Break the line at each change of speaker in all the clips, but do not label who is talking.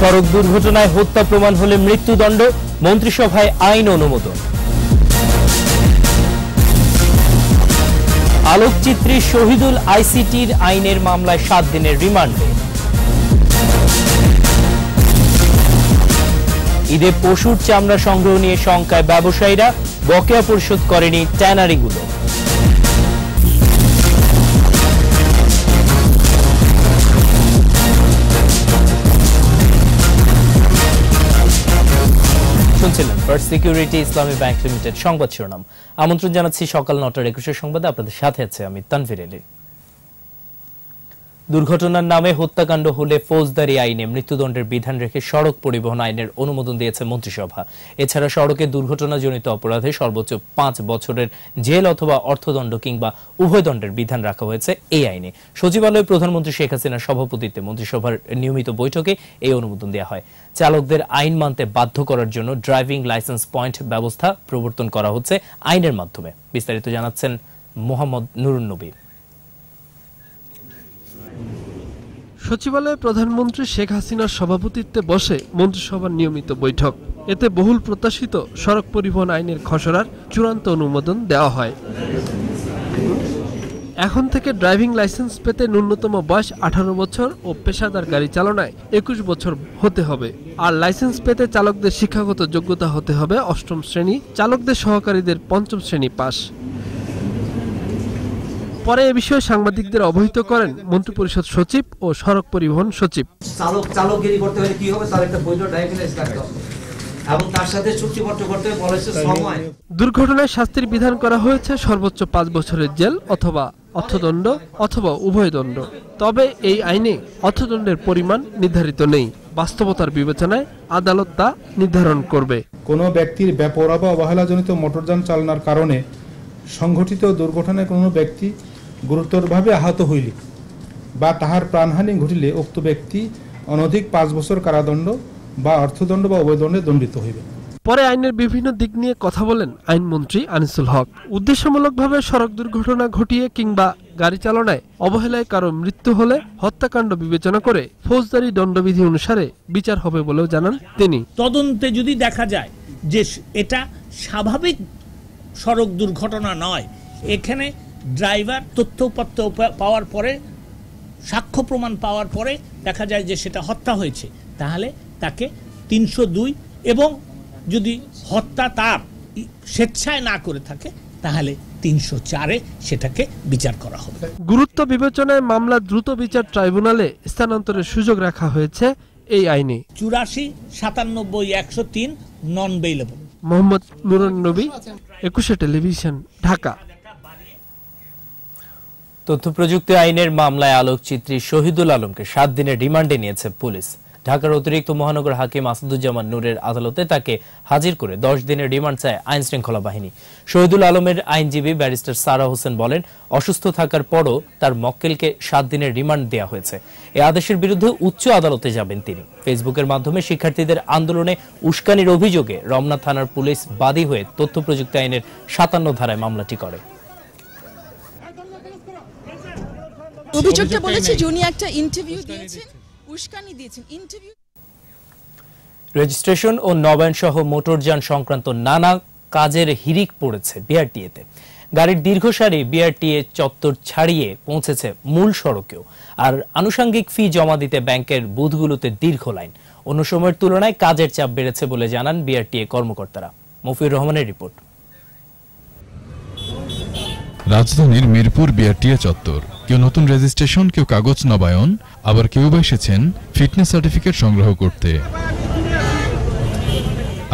সড়ক দুর্ঘটনায় হত্যা প্রমাণ হলে মৃত্যুদণ্ড, মন্ত্রিসভায় আইন অনুমোদন। আলোকচিত্রী শহীদুল আইসিটির আইনের মামলায় সাত দিনের রিমান্ডে। ঈদে পশুর চামড়া সংগ্রহ নিয়ে শঙ্কায় ব্যবসায়ীরা, বকেয়া পরিশোধ করেনি ট্যানারিগুলো। First Security Islami Bank Limited সংবাদ শিরোনাম। আমন্ত্রণ জানাচ্ছি সকাল নটার একুশের সংবাদে। আপনাদের সাথে আছে আমি, তানভীর আলী দুর্ঘটনার নামে হত্যাকাণ্ড হলে ফৌজদারি আইনে মৃত্যুদণ্ডের বিধান রেখে সড়ক পরিবহন আইনের অনুমোদন দিয়েছে মন্ত্রিসভা। এছাড়া সড়কে দুর্ঘটনাজনিত অপরাধে সর্বোচ্চ পাঁচ বছরের জেল অথবা অর্থদণ্ড কিংবা উভয় দণ্ডের বিধান রাখা হয়েছে এই আইনে। সচিবালয়ে প্রধানমন্ত্রী শেখ হাসিনার সভাপতিত্বে মন্ত্রিসভার নিয়মিত বৈঠকে এই অনুমোদন দেওয়া হয়। চালকদের আইন মানতে বাধ্য করার জন্য ড্রাইভিং লাইসেন্স পয়েন্ট ব্যবস্থা প্রবর্তন করা হচ্ছে আইনের মাধ্যমে। বিস্তারিত জানাচ্ছেন মোহাম্মদ নুরুন নবী
সচিবালয়ে প্রধানমন্ত্রী শেখ হাসিনার সভাপতিত্বে বসে মন্ত্রিসভার নিয়মিত বৈঠক। এতে বহুল প্রত্যাশিত সড়ক পরিবহন আইনের খসড়ার চূড়ান্ত অনুমোদন দেওয়া হয়। এখন থেকে ড্রাইভিং লাইসেন্স পেতে ন্যূনতম বয়স আঠারো বছর ও পেশাদার গাড়ি চালনায় একুশ বছর হতে হবে। আর লাইসেন্স পেতে চালকদের শিক্ষাগত যোগ্যতা হতে হবে অষ্টম শ্রেণি। চালকদের সহকারীদের পঞ্চম শ্রেণি পাস। পরে এ বিষয়ে সাংবাদিকদের অবহিত করেন মন্ত্রিপরিষদ সচিব ও সড়ক পরিবহন সচিব।
চালক চালকগিরি করতে হলে কি হবে? তার একটা বৈধ ড্রাইভিং লাইসেন্স থাকতে হবে। এবং তার সাথে চুক্তিপত্র করতে বলেছে সময়।
দুর্ঘটনায় শাস্তির বিধান করা হয়েছে সর্বোচ্চ পাঁচ বছরের জেল অথবা অর্থদণ্ড অথবা উভয় দণ্ড। তবে এই আইনে অর্থদণ্ডের পরিমাণ নির্ধারিত নেই। বাস্তবতার বিবেচনায় আদালত তা নির্ধারণ করবে।
কোনো ব্যক্তির বেপরোয়া বা অবহেলাজনিত মোটরযান চালনার কারণে সংঘটিত দুর্ঘটনায় কোনো ব্যক্তি গুরুতরভাবে আহত হইলে বা তাহার প্রাণহানি ঘটিলে উক্ত ব্যক্তি অনধিক পাঁচ বছর কারাদণ্ড বা অর্থদণ্ড বা উভয়দণ্ডে দণ্ডিত হইবে।
পরে আইনের বিভিন্ন দিক নিয়ে কথা বলেন আইনমন্ত্রী আনিসুল হক। উদ্দেশ্যমূলকভাবে সড়ক দুর্ঘটনা ঘটিয়ে কিংবা গাড়ি চালনায় অবহেলায় কারও মৃত্যু হলে হত্যাকাণ্ড বিবেচনা করে ফৌজদারি দণ্ডবিধি অনুসারে বিচার হবে বলেও জানান তিনি।
তদন্তে যদি দেখা যায় যে এটা স্বাভাবিক সড়ক দুর্ঘটনা নয় এখানে ড্রাইভার তথ্যপত্র পাওয়ার পরে সাক্ষ্য প্রমাণ পাওয়ার পরে দেখা যায় যে সেটা হত্যা হয়েছে। তাহলে তাকে তিনশো দুই এবং যদি হত্যা তার স্বেচ্ছায় না করে থাকে তাহলে তিনশো চারে সেটাকে বিচার করা হবে।
গুরুত্ব বিবেচনায় মামলা দ্রুত বিচার ট্রাইব্যুনালে স্থানান্তরের সুযোগ রাখা হয়েছে এই আইনে।
চুরাশি সাতানব্বই একশো তিন নন বেইলেবল
মোহাম্মদ নুরুন নবী একুশে টেলিভিশন ঢাকা।
তথ্য প্রযুক্তি আইনের মামলায় আলোকচিত্রী শহীদুল আলমকে সাত দিনের রিমান্ডে নিয়েছে পুলিশ। ঢাকার অতিরিক্ত মহানগর হাকিম আসাদুজ্জামান নূরের আদালতে তাকে হাজির করে দশ দিনের রিমান্ড চায় আইন শৃঙ্খলা বাহিনী। শহীদুল আলমের আইনজীবী ব্যারিস্টার সারা হোসেন বলেন, অসুস্থ থাকার পরও তার মক্কেলকে সাত দিনের রিমান্ড দেওয়া হয়েছে। এ আদেশের বিরুদ্ধে উচ্চ আদালতে যাবেন তিনি। ফেসবুকের মাধ্যমে শিক্ষার্থীদের আন্দোলনে উস্কানির অভিযোগে রমনা থানার পুলিশ বাদী হয়ে তথ্য প্রযুক্তি আইনের সাতান্ন ধারায় মামলাটি করে।
অভিযোগটা বলেছে যে একটা ইন্টারভিউ দিয়েছেন উস্কানি দিয়েছেন ইন্টারভিউ
রেজিস্ট্রেশন ও নবায়ন সহ মোটরযান সংক্রান্ত নানা কাজের হিরিক পড়েছে বিআরটিএতে গাড়ির দীর্ঘ সারি বিআরটিএ চত্বর ছাড়িয়ে পৌঁছেছে মূল সড়কেও। আর আনুষঙ্গিক ফি জমা দিতে ব্যাংকের বুথগুলোতে দীর্ঘ লাইন। অন্য সময়ের তুলনায় কাজের চাপ বেড়েছে বলে জানান বিআরটিএ কর্মকর্তারা। মফিউর রহমানের রিপোর্ট।
রাজধানীর মিরপুর বিআরটিএ চত্বর। কেউ নতুন রেজিস্ট্রেশন কেউ কাগজ নবায়ন আবার কেউ বা এসেছেন ফিটনেস সার্টিফিকেট সংগ্রহ করতে।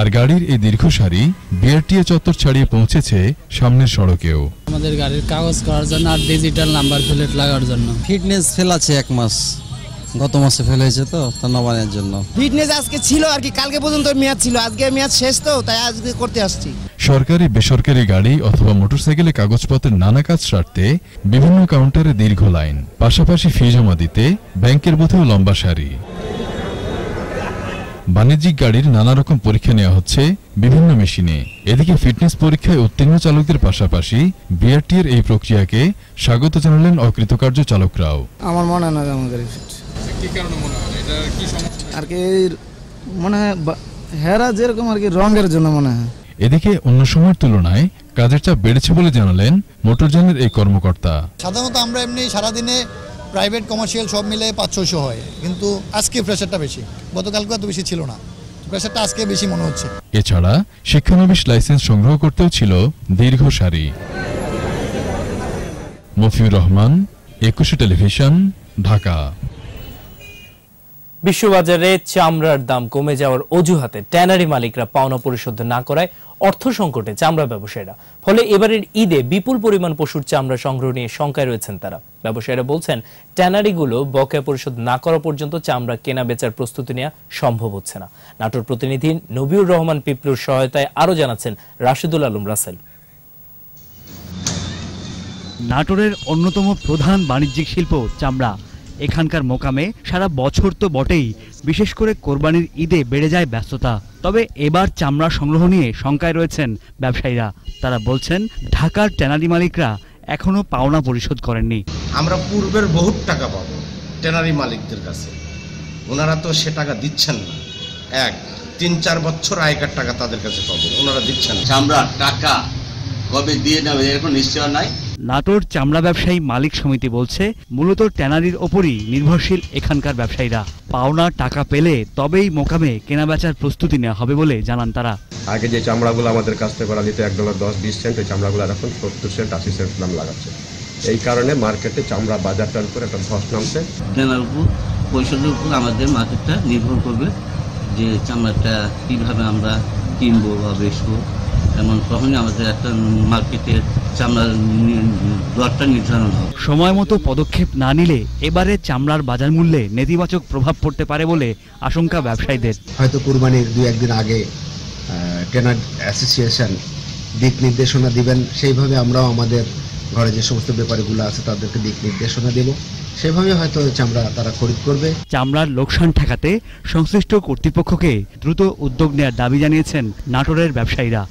আর গাড়ির এই দীর্ঘ সারি বিআরটিএ চত্বর ছাড়িয়ে পৌঁছেছে সামনের সড়কেও।
আমাদের গাড়ির কাগজ করার জন্য আর ডিজিটাল নাম্বার প্লেট লাগার জন্য।
ফিটনেস ফেল আছে এক মাস। গত মাসে ফেল হয়েছে তো নবায়নের জন্য।
ফিটনেস আজকে ছিল আর কি কালকে পর্যন্ত মেয়াদ ছিল আজকে মেয়াদ শেষ তো তাই আজকে করতে আসছি।
সরকারি বেসরকারি গাড়ি অথবা মোটরসাইকেলে কাগজপত্রের নানা কাজ সারতে বিভিন্ন কাউন্টারে দীর্ঘ লাইন। পাশাপাশি ফি জমা দিতে ব্যাংকের বুথেও লম্বা সারি। বাণিজ্যিক গাড়ির নানা রকম পরীক্ষা নেওয়া হচ্ছে বিভিন্ন মেশিনে। এদিকে ফিটনেস পরীক্ষায় উত্তীর্ণ চালকদের পাশাপাশি বিআরটির এই প্রক্রিয়াকে স্বাগত জানালেন অকৃতকার্য চালকরাও।
আমার মনে হয় না আমাদের
কি কারণে মনে হয়? এটা কি সমস্যা?
আর কি মনে হয় হেরা যেরকম আর কি রঙের জন্য মনে হয়।
এদিকে অন্য সময়ের তুলনায় কাজের চাপ বেড়েছে বলে জানালেন মোটরযানের এই কর্মকর্তা।
সাধারণত আমরা এমনি সারাদিনে প্রাইভেট কমার্শিয়াল সব মিলে পাঁচ ছয়শো হয়। কিন্তু আজকে প্রেশারটা বেশি। গতকালকে এত বেশি ছিল না। প্রেশারটা আজকে বেশি মনে হচ্ছে।
এছাড়া শিক্ষানবিশ লাইসেন্স সংগ্রহ করতেও ছিল দীর্ঘ সারি। মফিউর রহমান একুশে টেলিভিশন ঢাকা।
বিশ্ববাজারে চামড়ার দাম কমে যাওয়ার অজুহাতে ট্যানারি মালিকরা পাওনা পরিশোধ না করায় অর্থ সংকটে চামড়া ব্যবসায়ীরা। ফলে এবারের ঈদে বিপুল পরিমাণ পশুর চামড়া সংগ্রহ নিয়ে শঙ্কায় রয়েছেন তারা। ব্যবসায়ীরা বলছেন, ট্যানারিগুলো বকেয়া পরিশোধ না করা পর্যন্ত চামড়া কেনা বেচার প্রস্তুতি নেওয়া সম্ভব হচ্ছে না। নাটোর প্রতিনিধি নবিউর রহমান পিপলুর সহায়তায় আরও জানাচ্ছেন রাশিদুল আলম রাসেল।
নাটোরের অন্যতম প্রধান বাণিজ্যিক শিল্প চামড়া। এখানকার মোকামে সারা বছর তো বটেই বিশেষ করে কোরবানির ঈদে বেড়ে যায় ব্যস্ততা। তবে এবার চামড়া সংগ্রহ নিয়ে শঙ্কায় রয়েছেন ব্যবসায়ীরা। তারা বলছেন ঢাকার ট্যানারি মালিকরা এখনও পাওনা পরিশোধ করেননি।
আমরা পূর্বের বহুত টাকা পাবো টেনারি মালিকদের কাছে। ওনারা তো সে টাকা দিচ্ছেন না। এক তিন চার বছর আগেকার টাকা তাদের কাছে পাবো ওনারা দিচ্ছেন না।
চামড়া টাকা কবে দিয়ে নেবে এরকম নিশ্চয় নাই।
নাটোর চামড়া ব্যবসায়ী মালিক সমিতি বলছে মূলত ট্যানারির ওপরই নির্ভরশীল এখানকার ব্যবসায়ীরা। পাওনা টাকা পেলে তবেই মোকামে কেনাবেচার প্রস্তুতি নেওয়া হবে বলে জানান তারা।
আগে যে চামড়াগুলো আমাদের কাছ থেকে করা দিত এক ডলার দশ বিশ সেন্ট এই চামড়াগুলো এখন সত্তর সেন্ট আশি সেন্ট দাম লাগাচ্ছে। এই কারণে মার্কেটে চামড়া বাজারটার উপর একটা ধস নামছে।
কেনার উপর পরিষদের উপর আমাদের মার্কেটটা নির্ভর করবে যে চামড়াটা কীভাবে আমরা কিনবো বা বেচবো। এমন তখনই আমাদের একটা মার্কেটের চামড়ার দরটা নির্ধারণ হবে।
সময় মতো পদক্ষেপ না নিলে এবারে চামড়ার বাজার মূল্যে নেতিবাচক প্রভাব পড়তে পারে বলে আশঙ্কা ব্যবসায়ীদের।
হয়তো কুরবানির দু একদিন আগে ট্রেনার অ্যাসোসিয়েশন দিক নির্দেশনা দিবেন। সেইভাবে আমরাও আমাদের ঘরে যে সমস্ত ব্যাপারগুলো আছে তাদেরকে দিক নির্দেশনা দেব। সেভাবে হয়তো চামড়া তারা খরিদ করবে।
চামড়ার লোকসান ঠেকাতে সংশ্লিষ্ট কর্তৃপক্ষকে দ্রুত উদ্যোগ নেওয়ার দাবি জানিয়েছেন নাটোরের ব্যবসায়ীরা।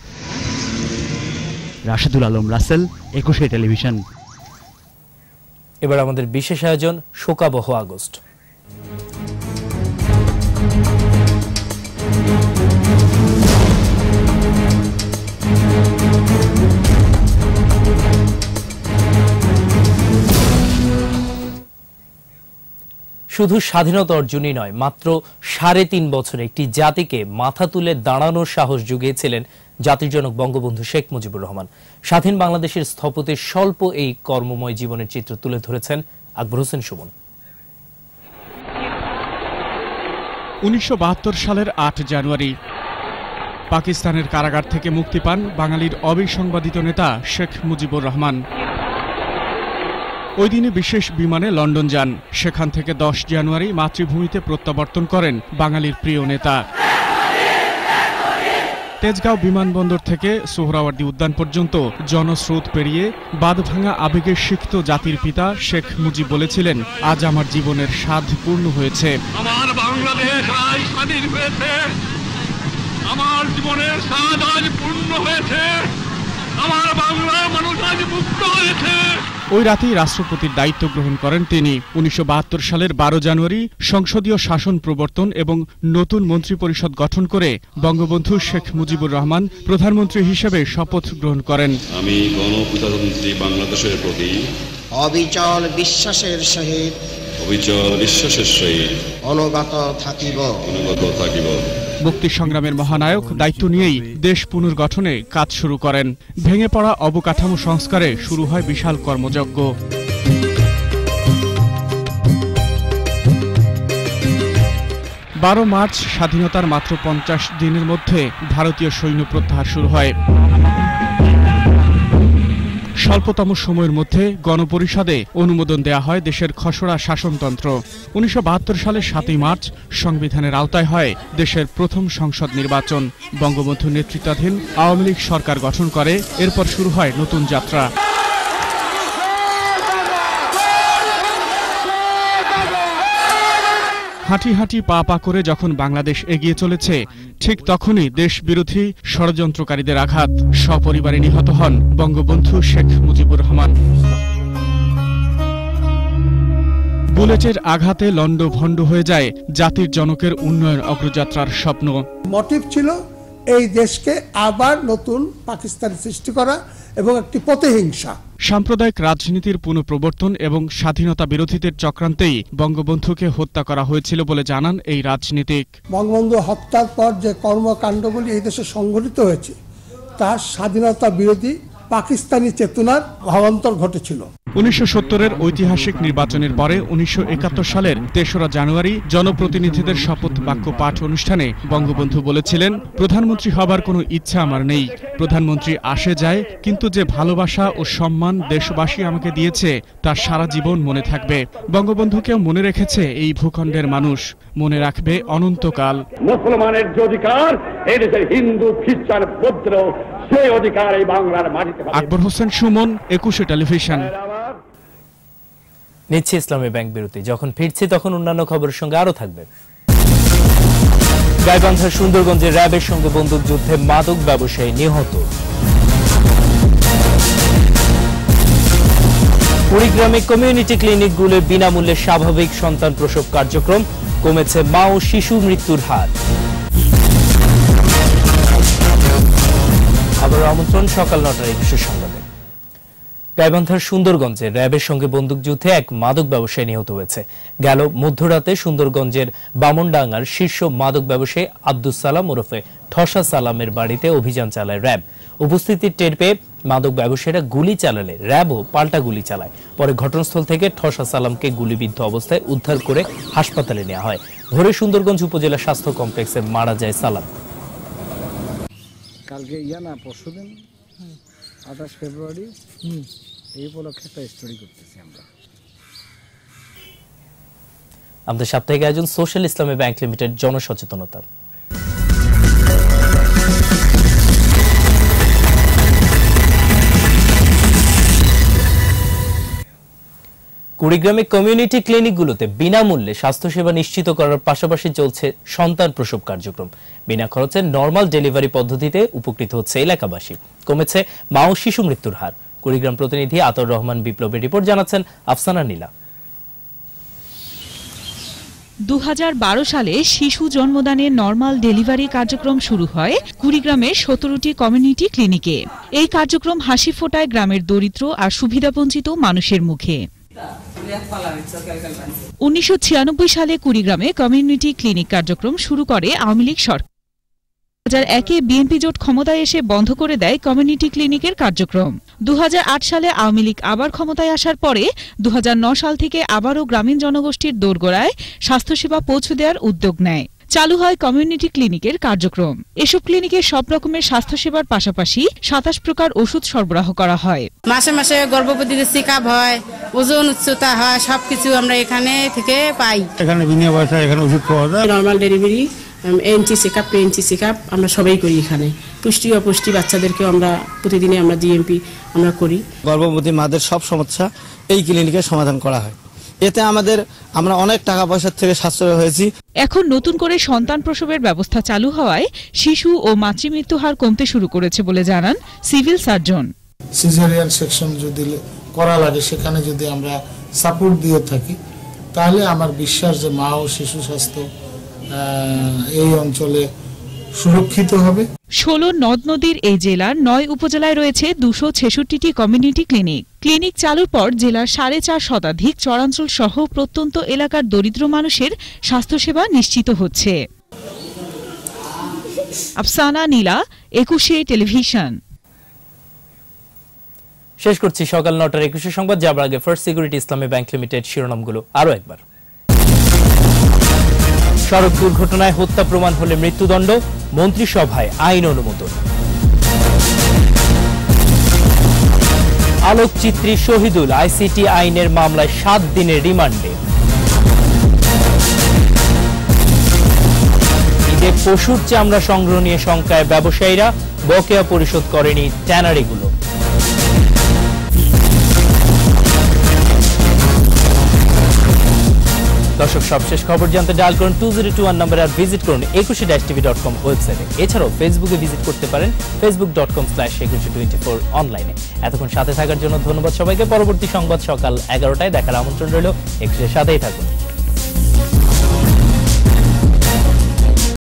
রাশেদুল আলম রাসেল একুশে টেলিভিশন।
এবার আমাদের বিশেষ আয়োজন শোকাবহ আগস্ট। শুধু স্বাধীনতা অর্জনই নয়, মাত্র সাড়ে তিন বছরে একটি জাতিকে মাথা তুলে দাঁড়ানোর সাহস জুগিয়েছিলেন জাতির জনক বঙ্গবন্ধু শেখ মুজিবুর রহমান। স্বাধীন বাংলাদেশের স্থপতির স্বল্প এই কর্মময় জীবনের চিত্র তুলে ধরেছেন আকবর হোসেন সুমন।
উনিশশো সালের আট জানুয়ারি, পাকিস্তানের কারাগার থেকে মুক্তি পান বাঙালির অবিসংবাদিত নেতা শেখ মুজিবুর রহমান। ওই দিনে বিশেষ বিমানে লন্ডন যান। সেখান থেকে দশ জানুয়ারি মাতৃভূমিতে প্রত্যাবর্তন করেন বাঙালির প্রিয় নেতা। তেজগাঁও বিমানবন্দর থেকে সোহরাওয়ার্দী উদ্যান পর্যন্ত জনস্রোত পেরিয়ে বাঁধভাঙা আবেগে সিক্ত জাতির পিতা শেখ মুজিব বলেছিলেন, আজ আমার জীবনের স্বাদ পূর্ণ হয়েছে।
আমার বাংলাদেশ আমার জীবনের আজ পূর্ণ হয়েছে। আমার মানুষ আজ মুক্ত হয়েছে।
ওই রাতেই রাষ্ট্রপতির দায়িত্ব গ্রহণ করেন তিনি। উনিশশো বাহাত্তর সালের বারো জানুয়ারি সংসদীয় শাসন প্রবর্তন এবং নতুন মন্ত্রিপরিষদ গঠন করে বঙ্গবন্ধু শেখ মুজিবুর রহমান প্রধানমন্ত্রী হিসেবে শপথ গ্রহণ করেন।
আমি গণপ্রজাতন্ত্রী বাংলাদেশের প্রতি
অবিচল বিশ্বাসের সহিত
অবিচল বিশ্বাসের সহিত
অনুগত থাকিব।
অনুগত থাকিব।
মুক্তি সংগ্রামের মহানায়ক দায়িত্ব নিয়েই দেশ পুনর্গঠনে কাজ শুরু করেন। ভেঙে পড়া অবকাঠামো সংস্কারে শুরু হয় বিশাল কর্মযজ্ঞ। বারো মার্চ স্বাধীনতার মাত্র পঞ্চাশ দিনের মধ্যে ভারতীয় সৈন্য প্রত্যাহার শুরু হয়। স্বল্পতম সময়ের মধ্যে গণপরিষদে অনুমোদন দেয়া হয় দেশের খসড়া শাসনতন্ত্র। উনিশশো সালের সাতই মার্চ সংবিধানের আওতায় হয় দেশের প্রথম সংসদ নির্বাচন। বঙ্গবন্ধু নেতৃত্বাধীন আওয়ামী লীগ সরকার গঠন করে, এরপর শুরু হয় নতুন যাত্রা। হাঁটি হাঁটি পা পা করে যখন বাংলাদেশ এগিয়ে চলেছে, ঠিক তখনই দেশ বিরোধী ষড়যন্ত্রকারীদের আঘাত। সপরিবারে নিহত হন বঙ্গবন্ধু শেখ মুজিবুর রহমান। বুলেটের আঘাতে লন্ড লণ্ডভণ্ড হয়ে যায় জাতির জনকের উন্নয়ন অগ্রযাত্রার স্বপ্ন।
মোটিভ ছিল এই দেশকে আবার নতুন পাকিস্তান সৃষ্টি করা এবং একটি প্রতিহিংসা।
সাম্প্রদায়িক রাজনীতির পুনঃপ্রবর্তন এবং স্বাধীনতা বিরোধীদের চক্রান্তেই বঙ্গবন্ধুকে হত্যা করা হয়েছিল বলে জানান এই রাজনীতিক।
বঙ্গবন্ধু হত্যার পর যে কর্মকাণ্ডগুলি এই দেশে সংঘটিত হয়েছে তার স্বাধীনতা বিরোধী পাকিস্তানি চেতনার ভাবান্তর ঘটেছিল।
উনিশশো সত্তরের ঐতিহাসিক নির্বাচনের পরে উনিশশো একাত্তর সালের তেসরা জানুয়ারি জনপ্রতিনিধিদের শপথ বাক্য পাঠ অনুষ্ঠানে বঙ্গবন্ধু বলেছিলেন প্রধানমন্ত্রী হবার কোনো ইচ্ছা আমার নেই। প্রধানমন্ত্রী আসে যায় কিন্তু যে ভালোবাসা ও সম্মান দেশবাসী আমাকে দিয়েছে তা সারা জীবন মনে থাকবে। বঙ্গবন্ধুকেও মনে রেখেছে এই ভূখণ্ডের মানুষ। মনে রাখবে অনন্তকাল।
মুসলমানের যে অধিকার এদেশের হিন্দু খ্রিস্টান বৌদ্ধ সেই অধিকার এই বাংলার মাটিতে
আকবর হোসেন সুমন একুশে টেলিভিশন।
নিচ্ছে ইসলামী ব্যাংক বিরতি। যখন ফিরছি তখন অন্যান্য খবরের সঙ্গে আরও থাকবে। গাইবান্ধার সুন্দরগঞ্জে র্যাবের সঙ্গে বন্দুক যুদ্ধে মাদক ব্যবসায়ী নিহত। কুড়িগ্রামে কমিউনিটি ক্লিনিকগুলো বিনামূল্যে স্বাভাবিক সন্তান প্রসব কার্যক্রম, কমেছে মা ও শিশু মৃত্যুর হার। আবার আমন্ত্রণ, সকাল নটার একুশের সংবাদে। গাইবান্ধার সুন্দরগঞ্জে র্যাবের সঙ্গে বন্দুকযুদ্ধে এক মাদক ব্যবসায়ী নিহত হয়েছে। গেল মধ্যরাতে সুন্দরগঞ্জের বামনডাঙ্গার শীর্ষ মাদক ব্যবসায়ী আব্দুস সালাম ওরফে ঠসা সালামের বাড়িতে অভিযান চালায় র্যাব। উপস্থিতি টের পেয়ে মাদক ব্যবসায়ীরা গুলি চালালে র্যাবও পাল্টা গুলি চালায়। পরে ঘটনাস্থল থেকে ঠসা সালামকে গুলিবিদ্ধ অবস্থায় উদ্ধার করে হাসপাতালে নেওয়া হয়। ধরে সুন্দরগঞ্জ উপজেলা স্বাস্থ্য কমপ্লেক্সে মারা যায় সালাম।
কালকে ইয়া না পরশু দিন আঠাশ ফেব্রুয়ারি। এই উপলক্ষে একটা স্টোরি করতেছি আমরা।
আমাদের সাপ্তাহিক আয়োজন সোশ্যাল ইসলামী ব্যাংক লিমিটেড জনসচেতনতা কুড়িগ্রামে কমিউনিটি ক্লিনিকগুলোতে বিনামূল্যে স্বাস্থ্যসেবা নিশ্চিত করার পাশাপাশি চলছে সন্তান প্রসব কার্যক্রম। বিনা খরচে নর্মাল ডেলিভারি পদ্ধতিতে উপকৃত হচ্ছে এলাকাবাসী। কমেছে মা ও শিশু মৃত্যুর হার। কুড়িগ্রাম প্রতিনিধি আতর রহমান বিপ্লবের রিপোর্ট জানাচ্ছেন আফসানা নীলা।
দু হাজার বারো সালে শিশু জন্মদানে নর্মাল ডেলিভারি কার্যক্রম শুরু হয় কুড়িগ্রামের সতেরোটি কমিউনিটি ক্লিনিকে এই কার্যক্রম হাসি ফোটায় গ্রামের দরিদ্র আর সুবিধাবঞ্চিত মানুষের মুখে। উনিশশো ছিয়ানব্বই সালে কুড়িগ্রামে কমিউনিটি ক্লিনিক কার্যক্রম শুরু করে আওয়ামী লীগ সরকার। হাজার একে বিএনপি জোট ক্ষমতায় এসে বন্ধ করে দেয় কমিউনিটি ক্লিনিকের কার্যক্রম। দুহাজার আট সালে আওয়ামী লীগ আবার ক্ষমতায় আসার পরে দু সাল থেকে আবারও গ্রামীণ জনগোষ্ঠীর দোরগোড়ায় স্বাস্থ্যসেবা পৌঁছে দেওয়ার উদ্যোগ নেয়। চালু হয় কমিউনিটি ক্লিনিকের কার্যক্রম। এসব ক্লিনিকে সব রকমের স্বাস্থ্যসেবার পাশাপাশি সাতাশ প্রকার ওষুধ সরবরাহ করা হয়।
মাসে মাসে গর্ভবতীদের চেক হয় ওজন উচ্চতা হয় সবকিছু আমরা এখানে থেকে পাই।
এখানে বিনিয়োগ পয়সা এখানে ওষুধ পাওয়া যায়।
নর্মাল ডেলিভারি এনটি চেক আপ প্রেএনটি চেক আপ আমরা সবাই করি এখানে। পুষ্টি অপুষ্টি বাচ্চাদেরকেও আমরা প্রতিদিনে আমরা জিএমপি আমরা করি।
গর্ভবতী মাদের সব সমস্যা এই ক্লিনিকে সমাধান করা হয়। এতে আমাদের আমরা অনেক টাকা পয়সার থেকে সাশ্রয় হয়েছি।
এখন নতুন করে সন্তান প্রসবের ব্যবস্থা চালু হওয়ায় শিশু ও মাতৃমৃত্যু হার কমতে শুরু করেছে বলে জানান সিভিল সার্জন।
সিজারিয়ান সেকশন যদি করা লাগে সেখানে যদি আমরা সাপোর্ট দিয়ে থাকি তাহলে আমার বিশ্বাস যে মা ও শিশু স্বাস্থ্য আহ, এই অঞ্চলে সুরক্ষিত হবে?
ষোলো নদ নদীর এই জেলার নয় উপজেলায় রয়েছে দুশো ছেষট্টিটি কমিউনিটি ক্লিনিক। ক্লিনিক চালুর পর জেলার সাড়ে চার শতাধিক চরাঞ্চল সহ প্রত্যন্ত এলাকার দরিদ্র মানুষের স্বাস্থ্যসেবা নিশ্চিত হচ্ছে। আফসানা নীলা একুশে টেলিভিশন।
শেষ করছি সকাল নটার একুশে সংবাদ যাবার আগে First Security Islami Bank Limited শিরোনামগুলো। আরও একবার। সড়ক দুর্ঘটনায় হত্যা প্রমাণ হলে মৃত্যুদণ্ড, মন্ত্রিসভায় আইন অনুমোদন। আলোকচিত্রী শহীদুল আইসিটি আইনের মামলায় সাত দিনের রিমান্ডে। ঈদে পশুর চামড়া সংগ্রহ নিয়ে শঙ্কায় ব্যবসায়ীরা, বকেয়া পরিশোধ করেনি ট্যানারিগুলো। দর্শক সবশেষ খবর জানতে ডায়াল করুন টু জিরো টু ওয়ান নাম্বারে আর ভিজিট করুন একুশে ড্যাশ টিভি ডট কম ওয়েবসাইটে। এছাড়াও ফেসবুকে ভিজিট করতে পারেন Facebook dot com slash Ekushey twenty four অনলাইনে এতক্ষণ সাথে থাকার জন্য ধন্যবাদ সবাইকে। পরবর্তী সংবাদ সকাল এগারোটায় দেখার আমন্ত্রণ রইল। একুশের সাথেই থাকুন।